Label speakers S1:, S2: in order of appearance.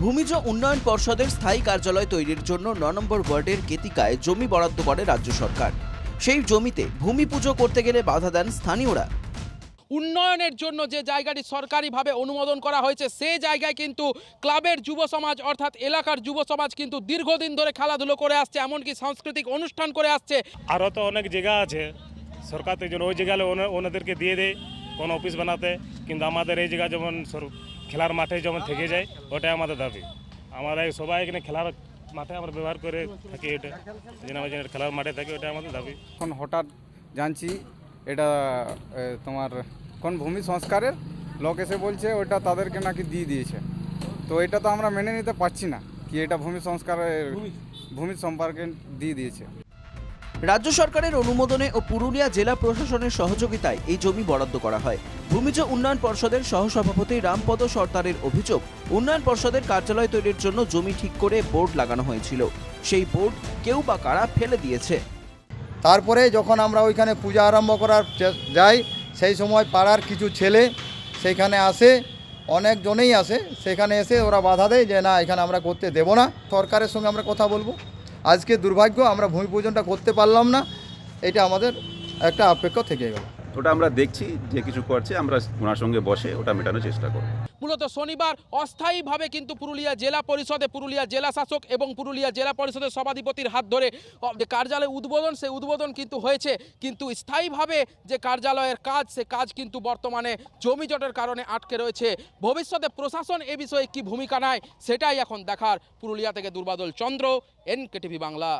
S1: ভূমিজ উন্নয়ন পর্ষদের স্থায়ী কার্যালয় তৈরির জন্য ন নম্বর ওয়ার্ডের কেতিকায় জমি বরাদ্দ করে রাজ্য সরকার। সেই জমিতে ভূমি পুজো করতে গেলে বাধা দেন স্থানীয়রা।
S2: উন্নয়নের জন্য যে জায়গাটি সরকারিভাবে অনুমোদন করা হয়েছে সে জায়গায় কিন্তু ক্লাবের যুব সমাজ অর্থাৎ এলাকার যুব সমাজ কিন্তু দীর্ঘদিন ধরে খেলাধুলো করে আসছে এমনকি সাংস্কৃতিক অনুষ্ঠান করে আসছে।
S3: আরও তো অনেক জায়গা আছে সরকার তো যেন ওই জায়গায় ওনা- ওনাদেরকে দিয়ে দেয় কোনো অফিস বানাতে। কিন্তু আমাদের এই জায়গা যেমন খেলার মাঠে যেমন থেকে যায় ওটাই আমাদের দাবি। আমরা এই সবাই এখানে খেলার মাঠে আমরা ব্যবহার করে থাকি এটা। যেন আমরা যেন খেলার মাঠে থাকি ওটাই আমাদের দাবি।
S4: এখন হঠাৎ জানছি এটা তোমার কোন ভূমি সংস্কারের? লোক এসে বলছে ওটা তাদেরকে নাকি দিয়ে দিয়েছে। তো এটা তো আমরা মেনে নিতে পারছি না কি এটা ভূমি সংস্কারের ভূমি সম্পর্কে দিয়ে দিয়েছে।
S1: রাজ্য সরকারের অনুমোদনে ও পুরুলিয়া জেলা প্রশাসনের সহযোগিতায় এই জমি বরাদ্দ করা হয়। ভূমিজ উন্নয়ন পর্ষদের সহসভাপতি রামপদ সর্দারের অভিযোগ, উন্নয়ন পর্ষদের কার্যালয় তৈরির জন্য জমি ঠিক করে বোর্ড লাগানো হয়েছিল। সেই বোর্ড কেউ বা কারা ফেলে দিয়েছে?
S5: তারপরে যখন আমরা ওইখানে পূজা আরম্ভ করার যাই, সেই সময় পাড়ার কিছু ছেলে সেইখানে আসে, অনেকজনেই আসে, সেখানে এসে ওরা বাধা দেয় যে, না, এখানে আমরা করতে দেব না। সরকারের সঙ্গে আমরা কথা বলব। আজকে দুর্ভাগ্য আমরা ভূমি পূজনটা করতে পারলাম না। এটা আমাদের একটা আপেক্ষ থেকে গেল।
S6: ওটা আমরা দেখছি, যে কিছু করছে, আমরা ওনার সঙ্গে বসে ওটা মেটানোর চেষ্টা করব।
S2: মূলত শনিবার অস্থায়ীভাবে কিন্তু পুরুলিয়া জেলা পরিষদে, পুরুলিয়া জেলা শাসক এবং পুরুলিয়া জেলা পরিষদের সভাধিপতির হাত ধরে যে কার্যালয় উদ্বোধন, সেই উদ্বোধন কিন্তু হয়েছে। কিন্তু স্থায়ীভাবে যে কার্যালয়ের কাজ, সে কাজ কিন্তু বর্তমানে জমিজটের কারণে আটকে রয়েছে। ভবিষ্যতে প্রশাসন এ বিষয়ে কি ভূমিকা নেয়, সেটাই এখন দেখার পুরুলিয়া থেকে দুর্বাদল চন্দ্র, এনকেটিভি বাংলা।